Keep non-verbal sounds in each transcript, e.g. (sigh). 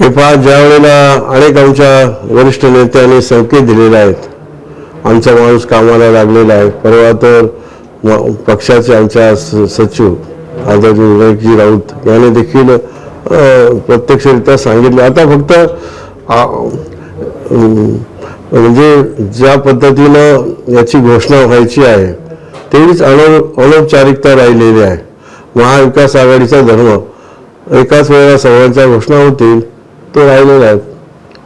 हे पहा ज्या वेळेला अनेक आमच्या वरिष्ठ नेत्यांनी संकेत दिलेले आहेत आमचा माणूस कामाला लागलेला आहे. परवा तर पक्षाचे आमच्या स- सचिव आदरणीय विनायकजी राऊत यांनी देखील प्रत्यक्षरित्या सांगितलं. आता फक्त म्हणजे ज्या पद्धतीनं याची घोषणा व्हायची आहे तेवीच अनौ अनौपचारिकता राहिलेली आहे. महाविकास आघाडीचा धर्म. एकाच वेळेला सर्वांच्या घोषणा होतील. तो राहिलेला आहे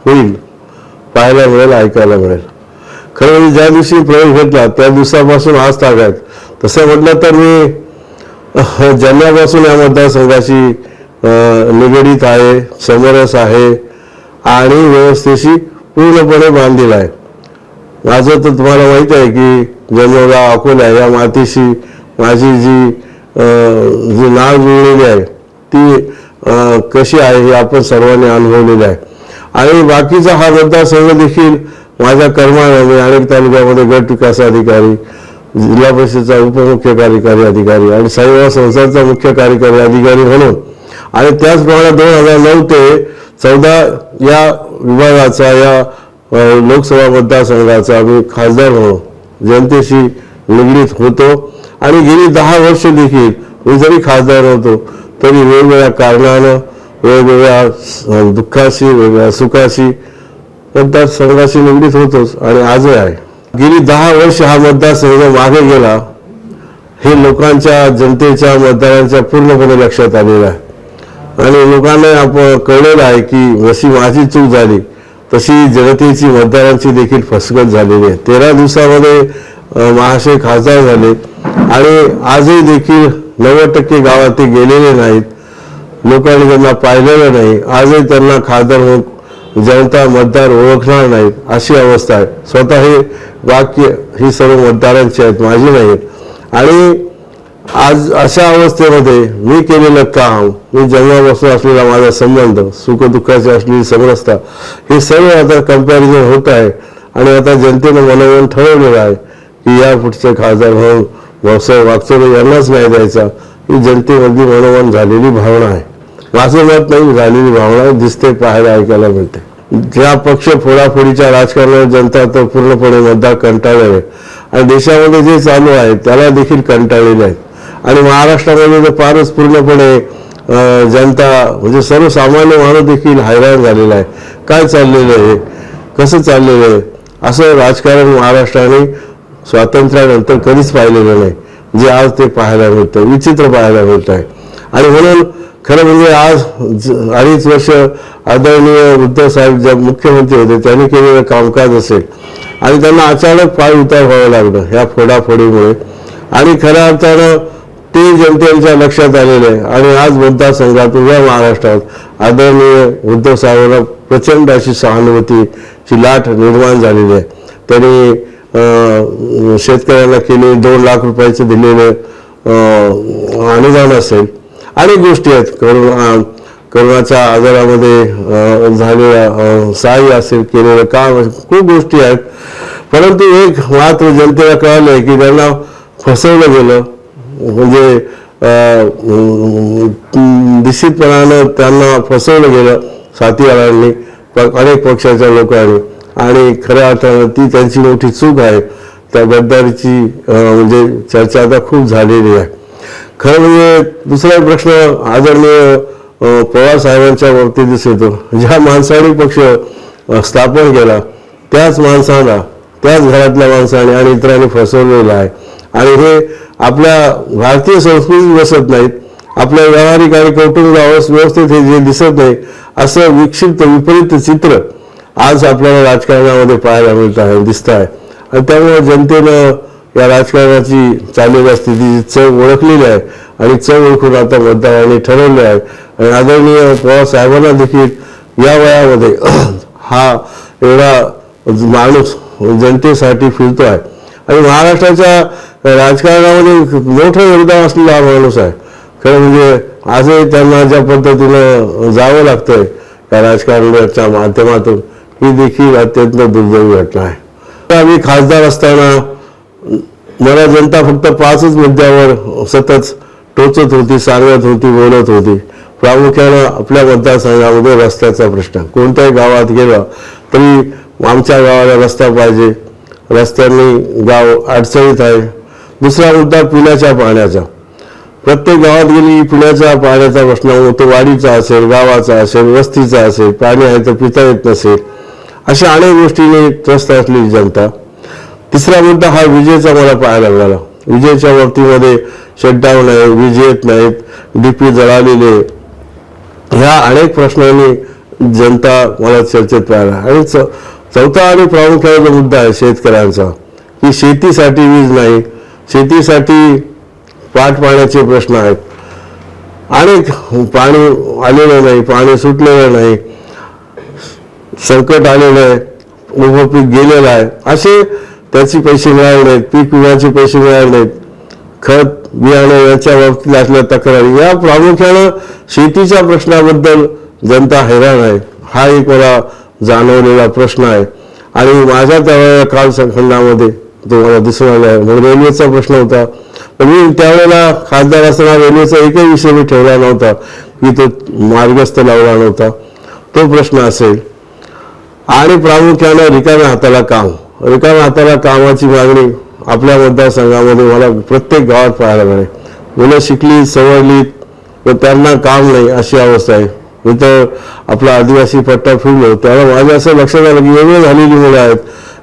होईल. पाहायला मिळेल ऐकायला मिळेल. खरं म्हणजे ज्या दिवशी प्रयोग घेतला त्या दिवसापासून आज ताब्यात तसं म्हटलं तर मी जन्मापासून या मतदारसंघाशी निगडीत आहे समरस आहे आणि व्यवस्थेशी पूर्णपणे बांधील आहे. माझं तर तुम्हाला माहीत आहे की जन्मगाव अकोला या मातीशी माझी जी जी नाळ जुळलेली आहे ती कशी आहे हे आपण सर्वांनी अनुभवलेलं आहे. आणि बाकीचा हा मतदारसंघ देखील माझ्या कर्माने अनेक तालुक्यामध्ये गट विकास अधिकारी जिल्हा परिषदेचा उपमुख्य कार्यकारी अधिकारी आणि साईबाबा संस्थांचा मुख्य कार्यकारी अधिकारी म्हणून आणि त्याचप्रमाणे दोन हजार नऊ ते चौदा या विभागाचा या लोकसभा मतदारसंघाचा मी खासदार म्हणून जनतेशी निगडीत होतो. आणि गेली दहा वर्ष देखील मी जरी खासदार होतो तरी वेगवेगळ्या कारणानं वेगवेगळ्या दुःखाशी वेगवेगळ्या सुखाशी मतदारसंघाशी निगडीत होतोच आणि आजही आहे. गेली दहा वर्ष हा मतदारसंघ मागे गेला हे लोकांच्या जनतेच्या मतदारांच्या पूर्णपणे लक्षात आलेलं आहे. आणि लोकांना आपण कळलेलं आहे की जशी माझी चूक झाली तशी जनतेची मतदारांची देखील फसगत झालेली आहे. तेरा दिवसामध्ये महाशय खासदार झाले. आणि आजही देखील नव्वद टक्के गावात ते गेलेले नाहीत. लोकांनी त्यांना पाहिलेलं नाही. आजही त्यांना खासदार म्हणून जनता मतदार ओळखणार नाहीत. अशी अवस्था आहे. स्वतः हे वाक्य ही सर्व मतदारांची आहेत माझी नाहीत आणि आज अशा अवस्थेमध्ये मी केलेलं काम मी जन्मापासून असलेला माझा संबंध सुखदुःखाची असलेली समरसता हे सर्व आता कंपॅरिझन होत आहे. आणि आता जनतेनं मनोमन ठरवलेलं आहे की या पुढचे खासदार म्हणून भाऊसाहेब वागचोरे यांनाच नाही द्यायचा. ही जनतेमधली मनोमन झालेली भावना आहे. माझं जात नाही झालेली भावना दिसते पाहायला ऐकायला मिळते. ज्या पक्ष फोडाफोडीच्या राजकारणात जनता तर पूर्णपणे मतदार कंटाळले आहे. आणि देशामध्ये जे चालू आहे त्याला देखील कंटाळलेले आहेत. आणि महाराष्ट्रामध्ये तर फारच पूर्णपणे जनता म्हणजे सर्वसामान्य माणूस देखील हैराण झालेला आहे. काय चाललेलं आहे? कसं चाललेलं आहे? असं राजकारण महाराष्ट्राने स्वातंत्र्यानंतर कधीच पाहिलेलं नाही. जे आज ते पाहायला मिळतं विचित्र पाहायला मिळत आहे आणि म्हणून खरं म्हणजे आज अडीच वर्ष आदरणीय उद्धव साहेब ज्या मुख्यमंत्री होते त्यांनी केलेलं कामकाज असेल. आणि त्यांना अचानक पाय उतार व्हावं लागलं ह्या फोडाफोडीमुळे. आणि खऱ्या अर्थानं ते जनतेच्या लक्षात आलेलं आहे. आणि आज मतदारसंघातून या महाराष्ट्रात आदरणीय उद्धव साहेबांना प्रचंड अशी सहानुभूतीची लाट निर्माण झालेली आहे. त्यांनी शेतकऱ्यांना केले दोन लाख रुपयाचं दिलेलं अनुदान असेल. अनेक गोष्टी आहेत. करोना करोनाच्या आजारामध्ये अं, झालेल्या सहाय्य असेल केलेलं काम असेल खूप गोष्टी आहेत. परंतु एक मात्र जनतेला कळालं की त्यांना फसवलं गेलं. म्हणजे निश्चितपणानं त्यांना फसवलं गेलं साथीदारांनी अनेक पक्षाच्या लोकांनी. आणि खऱ्या अर्थानं ती त्यांची मोठी चूक आहे. त्या गद्दारीची म्हणजे चर्चा आता खूप झालेली आहे. खरं म्हणजे दुसरा प्रश्न आदरणीय पवार साहेबांच्या बाबतीत दिसतो. ज्या माणसाने पक्ष स्थापन केला त्याच माणसाला त्याच घरातल्या माणसाने आणि इतरांनी फसवलेलं आहे. आणि हे आपल्या भारतीय संस्कृतीत बसत नाहीत. आपल्या व्यावहारिक आणि कौटुंबिक व्यवस्थेत हे जे दिसत नाही असं विक्षिप्त विपरीत चित्र आज आपल्याला राजकारणामध्ये पाहायला मिळत आहे दिसत आहे आणि त्यामुळे जनतेनं या राजकारणाची चाललेल्या स्थितीची चव ओळखलेली आहे. आणि चव ओळखून आता मतदारांनी ठरवले आहे. आणि आदरणीय पवारसाहेबांना देखील या वयामध्ये (clears throat) हा एवढा माणूस जनतेसाठी फिरतो आहे आणि महाराष्ट्राच्या राजकारणामध्ये मोठं योगदान असलेला हा माणूस आहे. खरं म्हणजे आजही त्यांना ज्या पद्धतीनं जावं लागतंय या राजकारणाच्या माध्यमातून ही देखील अत्यंत दुर्दैवी घटना आहे. आम्ही खासदार असताना मला जनता फक्त पाचच मुद्द्यावर सतत टोचत होती सांगत होती बोलत होती. प्रामुख्यानं आपल्या मतदारसंघामध्ये रस्त्याचा प्रश्न. कोणत्याही गावात गेलं तरी आमच्या गावाला रस्ता पाहिजे. रस्त्यांनी गाव अडचणीत आहे. दुसरा मुद्दा पिण्याच्या पाण्याचा. प्रत्येक गावात गेली पिण्याच्या पाण्याचा प्रश्न तो वाडीचा असेल गावाचा असेल वस्तीचा असेल पाणी आहे तर पिता येत नसेल. अशा अनेक गोष्टीने त्रस्त असलेली जनता. तिसरा मुद्दा हा विजेचा मला पाहायला मिळाला विजेच्या बाबतीमध्ये शटडाऊन आहे वीज येत नाहीत डीपी जळालेले. ह्या अनेक प्रश्नांनी जनता मला चर्चेत पाहिला आणि च- चौथा आणि प्रामुख्याने मुद्दा आहे शेतकऱ्यांचा की शेतीसाठी वीज नाही. शेतीसाठी पाठ पाण्याचे प्रश्न आहेत. अनेक पाणी आलेलं नाही पाणी सुटलेलं नाही. संकट आलेलं आहे उभं पीक गेलेलं आहे. असे त्याचे पैसे मिळाले नाहीत पीक विम्याचे पैसे मिळाले नाहीत खत बियाणं याच्या बाबतीत असल्या तक्रारी. या प्रामुख्यानं शेतीच्या प्रश्नाबद्दल जनता हैराण आहे. हा एक मला जाणवलेला प्रश्न आहे. आणि माझ्या त्यावेळेला कालसंखंडामध्ये तो मला दिसून आला आहे. म्हणजे रेल्वेचा प्रश्न होता. पण मी त्यावेळेला खासदार असताना रेल्वेचा एकही विषय मी ठेवला नव्हता. की तो मार्गस्थ लावला नव्हता. तो प्रश्न असेल आणि प्रामुख्यानं रिकाम्या हाताला काम. रिकाम्या हाताला कामाची मागणी आपल्या मतदारसंघामध्ये मला प्रत्येक गावात पाहायला मिळेल. मुलं शिकली सवडली व त्यांना काम नाही अशी अवस्था आहे. मी तर आपला आदिवासी पट्टा फिरलो त्यावेळेला माझ्या असं लक्षात आलं की एवढे झालेली मुलं आहेत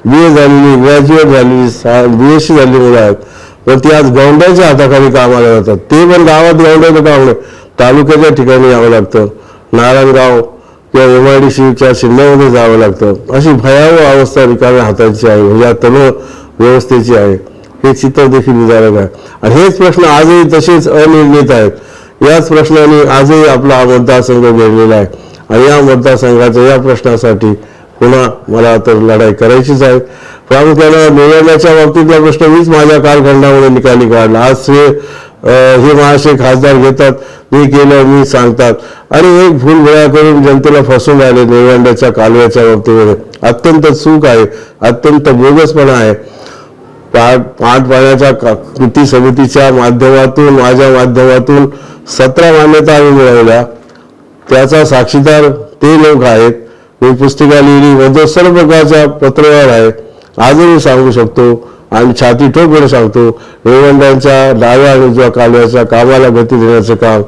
बी ए झालेली ग्रॅज्युएट झालेली बी एस सी झालेली मुलं आहेत. पण ती आज गौंड्याच्या हाताखाली कामाला जातात. ते पण गावात गौंड्याचं काम नाही. तालुक्याच्या ठिकाणी यावं लागतं. नारायणगाव किंवा एम आय डी सीच्या शिंद्यामध्ये जावं लागतं. अशी भयावह अवस्था रिकाम्या हाताची आहे. म्हणजे या तण व्यवस्थेची आहे. हे चित्र देखील विचारक आहे. आणि हेच प्रश्न आजही तसेच अनिर्णित आहेत. याच प्रश्नाने आजही आपला हा मतदारसंघ घडलेला आहे. आणि या मतदारसंघाच्या या प्रश्नासाठी पुन्हा मला तर लढाई करायचीच आहे. प्रामुख्यानं निवडण्याच्या बाबतीतला प्रश्न मीच माझ्या कालखंडामुळे निकाली काढला. आज श्री हे महाशय खासदार घेतात. मी केलं मी सांगतात. आणि एक भूल गोळा करून जनतेला फसवून राहिले निवडण्याच्या कालव्याच्या बाबतीमध्ये. अत्यंत चूक आहे. अत्यंत बोगसपणा आहे. पाठ पाण्याच्या का- कृती समितीच्या माध्यमातून माझ्या माध्यमातून सतरा मान्यता आम्ही मिळवल्या. त्याचा साक्षीदार ते लोक आहेत. मी पुस्तिका लिहिली. मध्ये सर्व प्रकारचा पत्रव्यवहार आहे आजही मी सांगू शकतो आणि छाती ठोकून सांगतो रेवंडांच्या डाव्या आणि उजव्या कालव्याच्या कामाला गती देण्याचं काम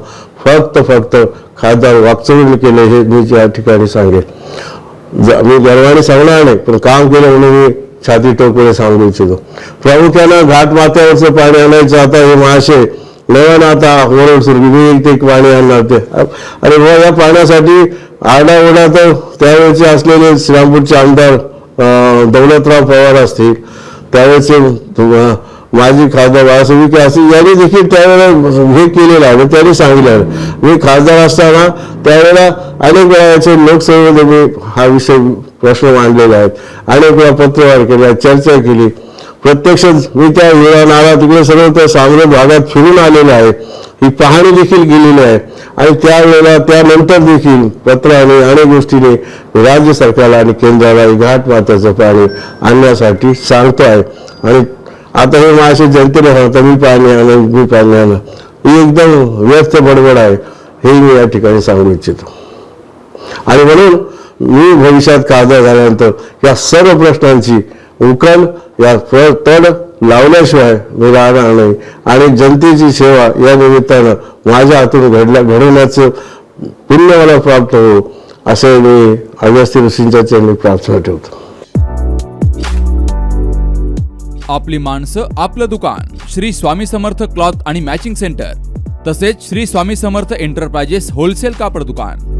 फक्त फक्त खासदार वाकचौरीने केले हे मी या ठिकाणी सांगेन. मी गर्वाने सांगणार नाही पण काम केलं म्हणून मी छाती टोकून सांगू इच्छितो. प्रामुख्यानं घाट माथ्यावरचं पाणी आणायचं आता हे महाशय नव्यानं आता ओरड सुरू मी ते पाणी आणणार ते. अरे बुवा या पाण्यासाठी आरडाओरडा तर त्यावेळेचे असलेले श्रीरामपूरचे आमदार दौलतराव पवार असतील त्यावेळेचे माजी खासदार बाळासाहेब विखे असतील यांनी देखील त्यावेळेला हे केलेलं आहे त्यांनी सांगितलं मी खासदार असताना त्यावेळेला अनेक वेळा याचे लोकसभेमध्ये मी हा विषय प्रश्न मांडलेला आहेत अनेक वेळा पत्रव्यवहार केला चर्चा केली. प्रत्यक्ष मी त्या वेळा नाळा तिकडे सर्व त्या सांगली भागात फिरून आलेलो आहे. ही पाहणी देखील गेलेली आहे. आणि त्यावेळेला त्यानंतर देखील पत्राने अनेक गोष्टीने राज्य सरकारला आणि केंद्राला घाट मात्याचं पाणी आणण्यासाठी सांगतो आहे आणि आता हे माझ्या जनतेने सांगतं मी पाणी आणलं मी पाणी आणलं ही एकदम व्यस्त बडबड आहे. हे मी या ठिकाणी सांगू इच्छितो. आणि म्हणून मी भविष्यात खासदार झाल्यानंतर या सर्व प्रश्नांची उकल या प- तड लावल्याशिवाय मी राहणार नाही. आणि जनतेची सेवा या निमित्तानं माझ्या हातून घडल्या घडवण्याचं पुण्य मला प्राप्त हो असे मी अगस्ती ऋषींच्या चरणी प्रार्थना ठेवतो. आपली माणसं आपलं दुकान श्री स्वामी समर्थ क्लॉथ आणि मॅचिंग सेंटर तसेच श्री स्वामी समर्थ एंटरप्राइजेस होलसेल कापड दुकान.